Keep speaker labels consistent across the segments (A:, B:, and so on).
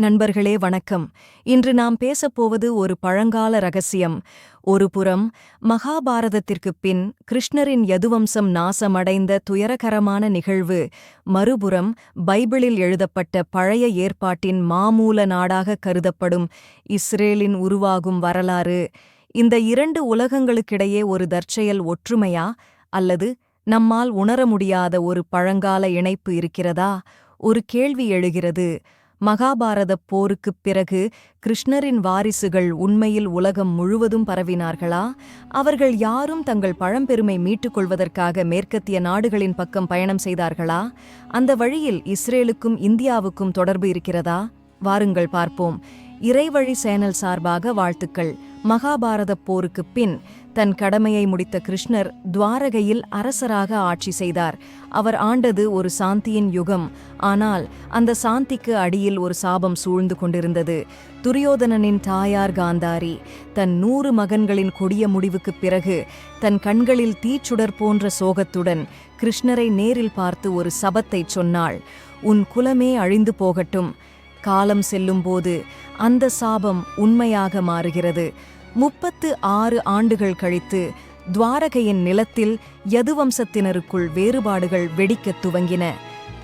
A: நண்பர்களே வணக்கம். இன்று நாம் பேசப்போவது ஒரு பழங்கால ரகசியம். ஒரு புறம் மகாபாரதத்திற்குப் பின் கிருஷ்ணரின் யதுவம்சம் நாசமடைந்த துயரகரமான நிகழ்வு மறுபுறம் பைபிளில் எழுதப்பட்ட பழைய ஏற்பாட்டின் மாமூல நாடாக கருதப்படும் இஸ்ரேலின் உருவாகும் வரலாறு. இந்த இரண்டு உலகங்களுக்கிடையே ஒரு தற்செயல் ஒற்றுமையா? அல்லது நம்மால் உணர முடியாத ஒரு பழங்கால இணைப்பு இருக்கிறதா? ஒரு கேள்வி எழுகிறது. மகாபாரதப் போருக்குப் பிறகு கிருஷ்ணரின் வாரிசுகள் உண்மையில் உலகம் முழுவதும் பரவினார்களா? அவர்கள் யாரும் தங்கள் பழம்பெருமை மீட்டுக் கொள்வதற்காக மேற்கத்திய நாடுகளின் பக்கம் பயணம் செய்தார்களா? அந்த வழியில் இஸ்ரேலுக்கும் இந்தியாவுக்கும் தொடர்பு இருக்கிறதா? வாருங்கள் பார்ப்போம். இறைவழி சேனல் சார்பாக வாழ்த்துக்கள். மகாபாரதப் போருக்குப் பின் தன் கடமையை முடித்த கிருஷ்ணர் துவாரகையில் அரசராக ஆட்சி செய்தார். அவர் ஆண்டது ஒரு சாந்தியின் யுகம். ஆனால் அந்த சாந்திக்கு அடியில் ஒரு சாபம் சூழ்ந்து கொண்டிருந்தது. துரியோதனனின் தாயார் காந்தாரி தன் நூறு மகன்களின் கொடிய முடிவுக்குப் பிறகு தன் கண்களில் தீச்சுடர் போன்ற சோகத்துடன் கிருஷ்ணரை நேரில் பார்த்து ஒரு சபத்தைச் சொன்னாள். உன் குலமே அழிந்து போகட்டும். காலம் செல்லும்போது அந்த சாபம் உண்மையாக மாறுகிறது. முப்பத்து ஆறு ஆண்டுகள் கழித்து துவாரகையின் நிலத்தில் யதுவம்சத்தினருக்குள் வேறுபாடுகள் வெடிக்கத் துவங்கின.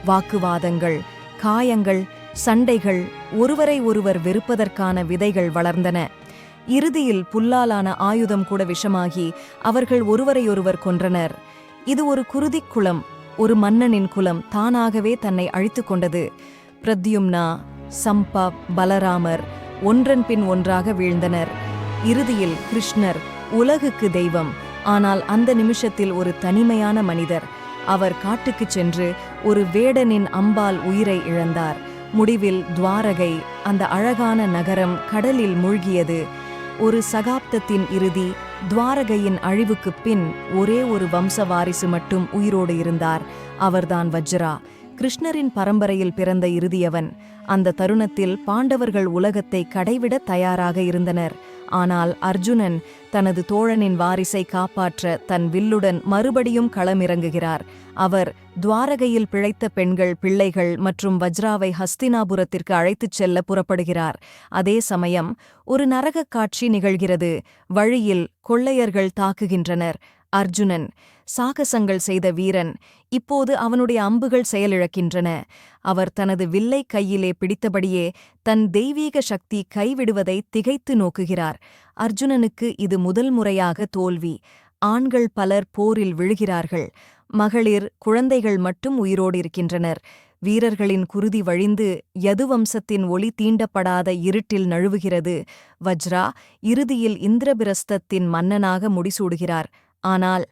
A: வாக்குவாதங்கள் காயங்கள் சண்டைகள் ஒருவரை ஒருவர் வெறுப்பதற்கான விதைகள் வளர்ந்தன. இறுதியில் புல்லாலான ஆயுதம் கூட விஷமாகி அவர்கள் ஒருவரையொருவர் கொன்றனர். இது ஒரு குருதிக் குலம் ஒரு மன்னனின் குலம் தானாகவே தன்னை அழித்துக் கொண்டது. பிரத்யும்னா சம்பா பலராமர் ஒன்றன் பின் ஒன்றாக வீழ்ந்தனர். இறுதியில் கிருஷ்ணர் உலகுக்கு தெய்வம். ஆனால் அந்த நிமிஷத்தில் ஒரு தனிமையான மனிதர். அவர் காட்டுக்குச் சென்று ஒரு வேடனின் அம்பால் உயிரை இழந்தார். முடிவில் துவாரகை அந்த அழகான நகரம் கடலில் மூழ்கியது. ஒரு சகாப்தத்தின் இறுதி துவாரகையின் அழிவுக்குப் பின் ஒரே ஒரு வம்ச வாரிசு மட்டும் உயிரோடு இருந்தார். அவர்தான் வஜ்ரா. கிருஷ்ணரின் பரம்பரையில் பிறந்த இறுதியவன். அந்த தருணத்தில் பாண்டவர்கள் உலகத்தை கடைவிட தயாராக இருந்தனர். ஆனால் அர்ஜுனன் தனது தோழனின் வாரிசை காப்பாற்ற தன் வில்லுடன் மறுபடியும் களமிறங்குகிறார். அவர் துவாரகையில் பிழைத்த பெண்கள் பிள்ளைகள் மற்றும் வஜ்ராவை ஹஸ்தினாபுரத்திற்கு அழைத்துச் செல்ல புறப்படுகிறார். அதே சமயம் ஒரு நரகக் காட்சி நிகழ்கிறது. வழியில் கொள்ளையர்கள் தாக்குகின்றனர். அர்ஜுனன். சாகசங்கள் செய்த வீரன். இப்போது அவனுடைய அம்புகள் செயலிழக்கின்றன. அவர் தனது வில்லை கையிலே பிடித்தபடியே தன் தெய்வீக சக்தி கைவிடுவதை திகைத்து நோக்குகிறார். அர்ஜுனனுக்கு இது முதல் முறையாக தோல்வி. ஆண்கள் பலர் போரில் விழுகிறார்கள். மகளிர் குழந்தைகள் மட்டும் உயிரோடு இருக்கின்றனர் வீரர்களின் குருதி வழிந்து யதுவம்சத்தின் ஒளி தீண்டப்படாத இருட்டில் நழுவுகிறது. வஜ்ரா இறுதியில் இந்திரபிரஸ்தத்தின் மன்னனாக முடிசூடுகிறார். ஆனால்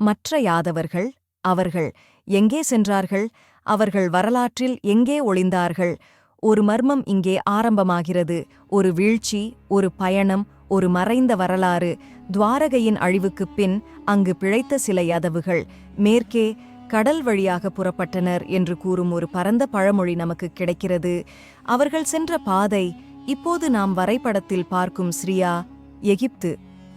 A: மற்ற யாதவர்கள் அவர்கள் எங்கே சென்றார்கள் அவர்கள் வரலாற்றில் எங்கே ஒளிந்தார்கள் ஒரு மர்மம் இங்கே ஆரம்பமாகிறது ஒரு வீழ்ச்சி ஒரு பயணம் ஒரு மறைந்த வரலாறு துவாரகையின் அழிவுக்குப் பின் அங்கு பிழைத்த சில யாதவுகள் மேற்கே கடல் வழியாக புறப்பட்டனர் என்று கூறும் ஒரு பரந்த பழமொழி நமக்கு கிடைக்கிறது. அவர்கள் சென்ற பாதை இப்போது நாம் வரைபடத்தில் பார்க்கும் ஸ்ரீயா எகிப்து.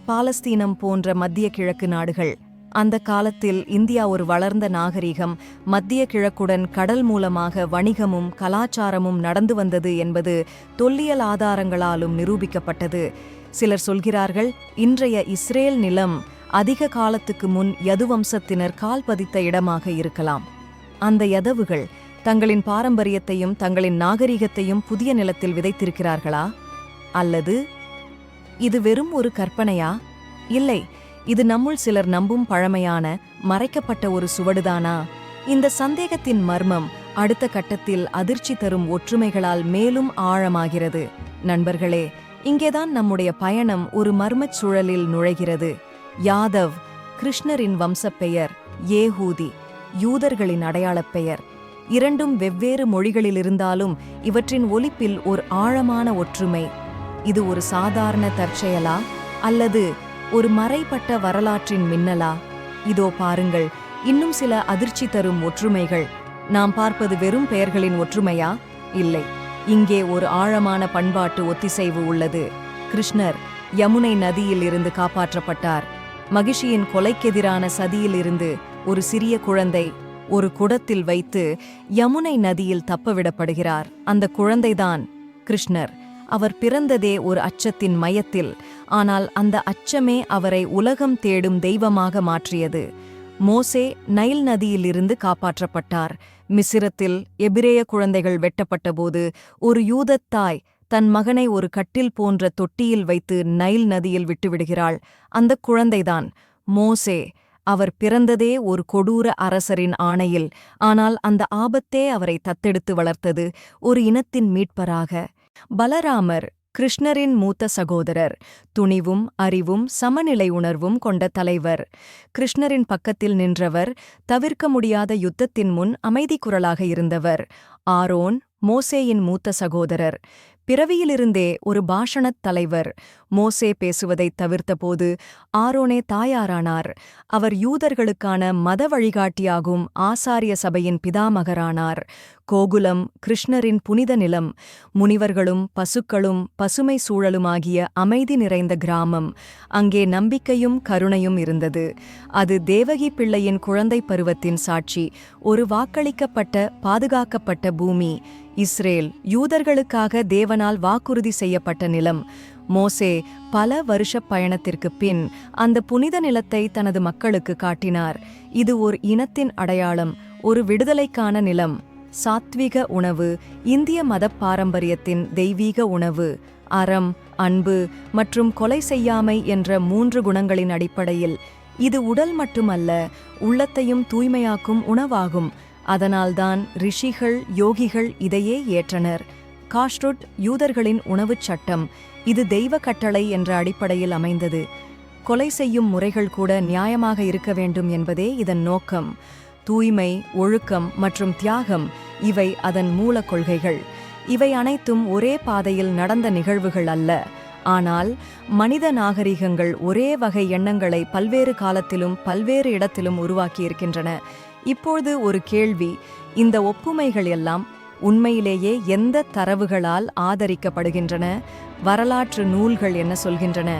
A: பாலஸ்தீனம் போன்ற மத்திய கிழக்கு நாடுகள். அந்த காலத்தில் இந்தியா ஒரு வளர்ந்த நாகரிகம். மத்திய கிழக்குடன் கடல் மூலமாக வணிகமும் கலாச்சாரமும் நடந்து வந்தது என்பது தொல்லியல் ஆதாரங்களாலும் நிரூபிக்கப்பட்டது. சிலர் சொல்கிறார்கள் இன்றைய இஸ்ரேல் நிலம் அதிக காலத்துக்கு முன் யதுவம்சத்தினர் கால் பதித்த இடமாக இருக்கலாம். அந்த யதவுகள் தங்களின் பாரம்பரியத்தையும் தங்களின் நாகரிகத்தையும் புதிய நிலத்தில் விதைத்திருக்கிறார்களா? அல்லது இது வெறும் ஒரு கற்பனையா? இல்லை இது நம்முள் சிலர் நம்பும் பழமையான மறைக்கப்பட்ட ஒரு சுவடுதானா? இந்த சந்தேகத்தின் மர்மம் அடுத்த கட்டத்தில் அதிர்ச்சி தரும் ஒற்றுமைகளால் மேலும் ஆழமாகிறது. நண்பர்களே இங்கேதான் நம்முடைய பயணம் ஒரு மர்மச் சூழலில் நுழைகிறது. யாதவ் கிருஷ்ணரின் வம்சப்பெயர் ஏஹூதி யூதர்களின் அடையாளப் பெயர். இரண்டும் வெவ்வேறு மொழிகளிலிருந்தாலும் இவற்றின் ஒலிப்பில் ஒரு ஆழமான ஒற்றுமை இது ஒரு சாதாரண தற்செயலா அல்லது ஒரு மறைப்பட்ட வரலாற்றின் மின்னலா? இதோ பாருங்கள் இன்னும் சில அதிர்ச்சி தரும் ஒற்றுமைகள். நாம் பார்ப்பது வெறும் பெயர்களின் ஒற்றுமையா? இல்லை. இங்கே ஒரு ஆழமான பண்பாட்டு ஒத்திசைவு உள்ளது. கிருஷ்ணர் யமுனை நதியில் இருந்து காப்பாற்றப்பட்டார். மகிஷியின் கொலைக்கெதிரான சதியில் இருந்து ஒரு சிறிய குழந்தை ஒரு குடத்தில் வைத்து யமுனை நதியில் தப்பவிடப்படுகிறார் அந்த குழந்தைதான் கிருஷ்ணர். அவர் பிறந்ததே ஒரு அச்சத்தின் மையத்தில். ஆனால் அந்த அச்சமே அவரை உலகம் தேடும் தெய்வமாக மாற்றியது. மோசே நைல் நதியிலிருந்து காப்பாற்றப்பட்டார். மிசிரத்தில் எபிரேய குழந்தைகள் வெட்டப்பட்டபோது ஒரு யூதத் தாய் தன் மகனை ஒரு கட்டில் போன்ற தொட்டியில் வைத்து நைல் நதியில் விட்டுவிடுகிறாள். அந்த குழந்தைதான். மோசே அவர் பிறந்ததே ஒரு கொடூர அரசரின் ஆணையில். ஆனால் அந்த ஆபத்தே அவரை தத்தெடுத்து வளர்த்தது. ஒரு இனத்தின் மீட்பராக. பலராமர் கிருஷ்ணரின் மூத்த சகோதரர் துணிவும் அறிவும் சமநிலை உணர்வும் கொண்ட தலைவர். கிருஷ்ணரின் பக்கத்தில் நின்றவர் தவிர்க்க முடியாத யுத்தத்தின் முன் அமைதி குரலாக இருந்தவர். ஆரோன் மோசேயின் மூத்த சகோதரர். பிறவியிலிருந்தே ஒரு பாஷணத் தலைவர். மோசே பேசுவதைத் தவிர்த்தபோது ஆரோனே தாயாரானார். அவர் யூதர்களுக்கான மத வழிகாட்டியாகும் ஆசாரிய சபையின் பிதாமகரானார். கோகுலம் கிருஷ்ணரின் புனித நிலம் முனிவர்களும் பசுக்களும் பசுமை சூழலுமாகிய அமைதி நிறைந்த கிராமம். அங்கே நம்பிக்கையும் கருணையும் இருந்தது. அது தேவகி பிள்ளையின் குழந்தை பருவத்தின் சாட்சி. ஒரு வாக்களிக்கப்பட்ட பாதுகாக்கப்பட்ட பூமி. இஸ்ரேல் யூதர்களுக்காக தேவனால் வாக்குறுதி செய்யப்பட்ட நிலம். மோசே பல வருஷப் பயணத்திற்குப் பின் அந்த புனித நிலத்தை தனது மக்களுக்கு காட்டினார். இது ஒரு இனத்தின் அடையாளம் ஒரு விடுதலைக்கான நிலம் சாத்விக உணவு இந்திய மத பாரம்பரியத்தின் தெய்வீக உணவு அறம் அன்பு மற்றும் கொலை செய்யாமை என்ற மூன்று குணங்களின் அடிப்படையில் இது உடல் மட்டுமல்ல உள்ளத்தையும் தூய்மையாக்கும் உணவாகும். அதனால்தான் ரிஷிகள் யோகிகள் இதையே ஏற்றனர். காஷ்ருட் யூதர்களின் உணவுச் சட்டம் இது தெய்வ கட்டளை என்ற அடிப்படையில் அமைந்தது. கொலை செய்யும் முறைகள் கூட நியாயமாக இருக்க வேண்டும் என்பதே இதன் நோக்கம். தூய்மை ஒழுக்கம் மற்றும் தியாகம் இவை அதன் மூல கொள்கைகள். இவை அனைத்தும் ஒரே பாதையில் நடந்த நிகழ்வுகள் அல்ல. ஆனால் மனித நாகரிகங்கள் ஒரே வகை எண்ணங்களை பல்வேறு காலத்திலும் பல்வேறு இடத்திலும் உருவாக்கியிருக்கின்றன. இப்போது ஒரு கேள்வி இந்த ஒப்புமைகள் எல்லாம் உண்மையிலேயே எந்த தரவுகளால் ஆதரிக்கப்படுகின்றன? வரலாற்று நூல்கள் என்ன சொல்கின்றன?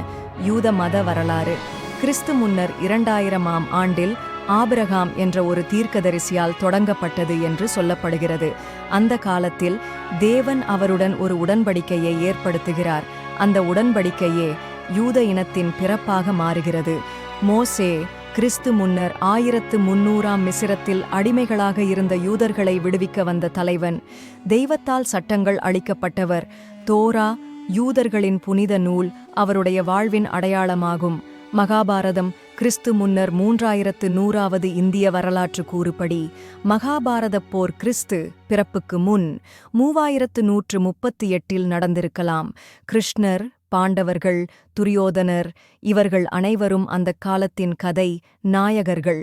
A: யூத மத வரலாறு. கிறிஸ்து முன்னர் இரண்டாயிரமாம் ஆண்டில் ஆபிரகாம் என்ற ஒரு தீர்க்கதரிசியால் தொடங்கப்பட்டது என்று சொல்லப்படுகிறது. அந்த காலத்தில் தேவன் அவருடன் ஒரு உடன்படிக்கையை ஏற்படுத்துகிறார். அந்த உடன்படிக்கையே யூத இனத்தின் பிறப்பாக மாறுகிறது. மோசே கிறிஸ்து முன்னர் ஆயிரத்து முன்னூறாம் மிசிரத்தில் அடிமைகளாக இருந்த யூதர்களை விடுவிக்க வந்த தலைவன். தெய்வத்தால் சட்டங்கள் அளிக்கப்பட்டவர். தோரா யூதர்களின் புனித நூல் அவருடைய வாழ்வின் அடையாளமாகும். மகாபாரதம் கிறிஸ்து முன்னர் மூன்றாயிரத்து நூறாவது இந்திய வரலாற்று கூறுபடி. மகாபாரதப் போர் கிறிஸ்து பிறப்புக்கு முன் மூவாயிரத்து நூற்று முப்பத்தி எட்டில் நடந்திருக்கலாம். கிருஷ்ணர் பாண்டவர்கள் துரியோதனர் இவர்கள் அனைவரும் அந்த காலத்தின் கதை நாயகர்கள்.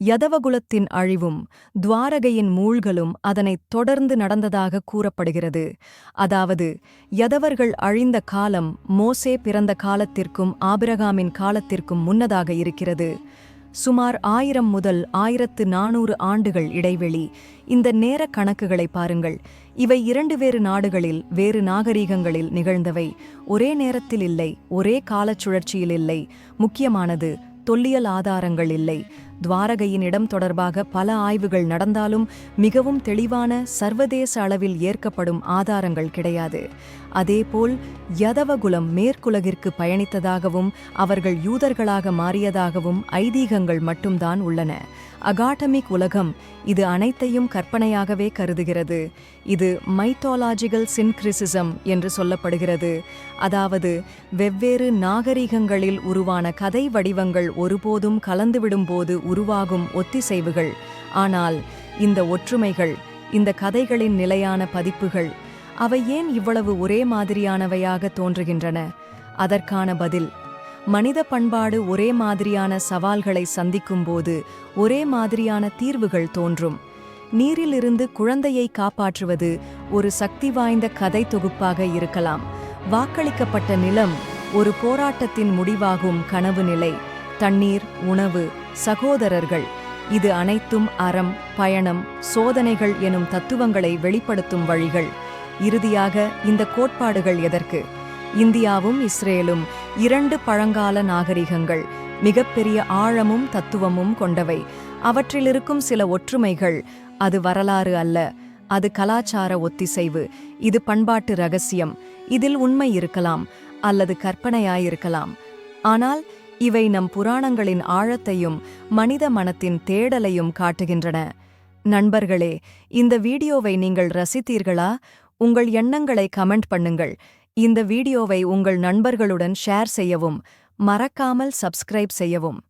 A: யதவகுலத்தின் அழிவும் துவாரகையின் மூழ்கலும் அதனைத் தொடர்ந்து நடந்ததாக கூறப்படுகிறது. அதாவது யதவர்கள் அழிந்த காலம் மோசே பிறந்த காலத்திற்கும் ஆபிரகாமின் காலத்திற்கும் முன்னதாக இருக்கிறது. சுமார் ஆயிரம் முதல் ஆயிரத்து நானூறு ஆண்டுகள் இடைவெளி. இந்த நேர கணக்குகளை பாருங்கள். இவை இரண்டு வேறு நாடுகளில் வேறு நாகரீகங்களில் நிகழ்ந்தவை. ஒரே நேரத்தில் இல்லை ஒரே காலச்சுழற்சியில் இல்லை. முக்கியமானது தொல்லியல் ஆதாரங்கள் இல்லை. துவாரகையின் இடம் தொடர்பாக பல ஆய்வுகள் நடந்தாலும் மிகவும் தெளிவான சர்வதேச அளவில் ஏற்கப்படும் ஆதாரங்கள் கிடையாது. அதேபோல் யதவகுலம் மேற்குலகிற்கு பயணித்ததாகவும் அவர்கள் யூதர்களாக மாறியதாகவும் ஐதீகங்கள் மட்டும்தான் உள்ளன. அகாட்டமிக் உலகம் இது அனைத்தையும் கற்பனையாகவே கருதுகிறது. இது மைத்தாலாஜிக்கல் சின்க்ரிசிசம் என்று சொல்லப்படுகிறது. அதாவது வெவ்வேறு நாகரிகங்களில் உருவான கதை வடிவங்கள் ஒருபோதும் கலந்துவிடும்போது உருவாகும் ஒத்திசைவுகள். ஆனால் இந்த ஒற்றுமைகள் இந்த கதைகளின் நிலையான பதிப்புகள் அவை ஏன் இவ்வளவு ஒரே மாதிரியானவையாக தோன்றுகின்றன? அதற்கான பதில் மனித பண்பாடு ஒரே மாதிரியான சவால்களை சந்திக்கும்போது ஒரே மாதிரியான தீர்வுகள் தோன்றும். நீரிலிருந்து குழந்தையை காப்பாற்றுவது ஒரு சக்தி வாய்ந்த கதை தொகுப்பாக இருக்கலாம். வாக்களிக்கப்பட்ட நிலம் ஒரு போராட்டத்தின் முடிவாகும் கனவு நிலை. தண்ணீர் உணவு சகோதரர்கள். இது அனைத்தும் அறம் பயணம் சோதனைகள் எனும் தத்துவங்களை வெளிப்படுத்தும் வழிகள். இறுதியாக இந்த கோட்பாடுகள் எதற்கு? இந்தியாவும் இஸ்ரேலும் இரண்டு பழங்கால நாகரிகங்கள் மிகப்பெரிய ஆழமும் தத்துவமும் கொண்டவை. அவற்றிலிருக்கும் சில ஒற்றுமைகள் அது வரலாறு அல்ல அது கலாச்சார ஒத்திசைவு. இது பண்பாட்டு ரகசியம். இதில் உண்மை இருக்கலாம் அல்லது கற்பனையாயிருக்கலாம். ஆனால் இவை நம் புராணங்களின் ஆழத்தையும் மனித மனத்தின் தேடலையும் காட்டுகின்றன. நண்பர்களே இந்த வீடியோவை நீங்கள் ரசித்தீர்களா? உங்கள் எண்ணங்களை கமெண்ட் பண்ணுங்கள். இந்த வீடியோவை உங்கள் நண்பர்களுடன் ஷேர் செய்யவும் மறக்காமல் சப்ஸ்கிரைப் செய்யவும்.